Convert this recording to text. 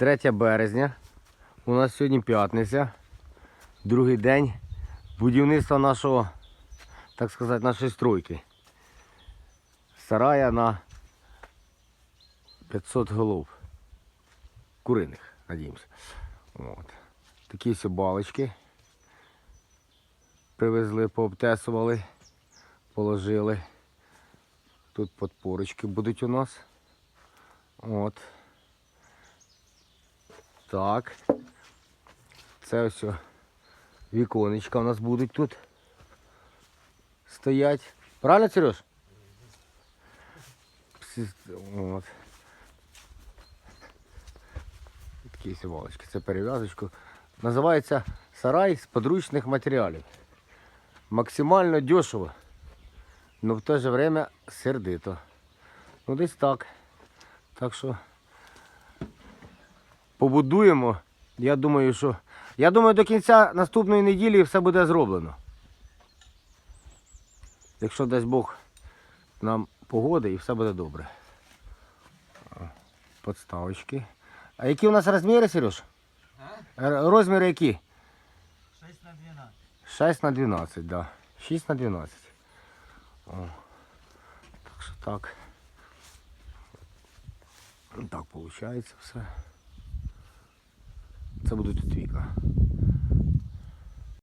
3 березня. У нас сьогодні п'ятниця. Другий день будівництва нашого, так сказати, нашої стройки. Сарая на 500 голов. Куриних, надіємося. От. Такі ось балочки. Привезли, пообтесували, положили. Тут подпорочки будуть у нас. От. Так. Це ось віконечка у нас будуть тут стоять. Правильно, Сереж? От. Такі сівалочки. Це перев'язочку. Називається сарай з подручних матеріалів. Максимально дешево, але в те же время сердито. Ну десь так. Так що побудуємо. Я думаю, що. Я думаю, до кінця наступної неділі все буде зроблено. Якщо дасть Бог нам погоди і все буде добре. Подставочки. А які у нас розміри, Сереж? Розміри які? 6 на 12. 6 на 12, да. 6 на 12. О. Так що так. Так виходить все. це будуть твійка.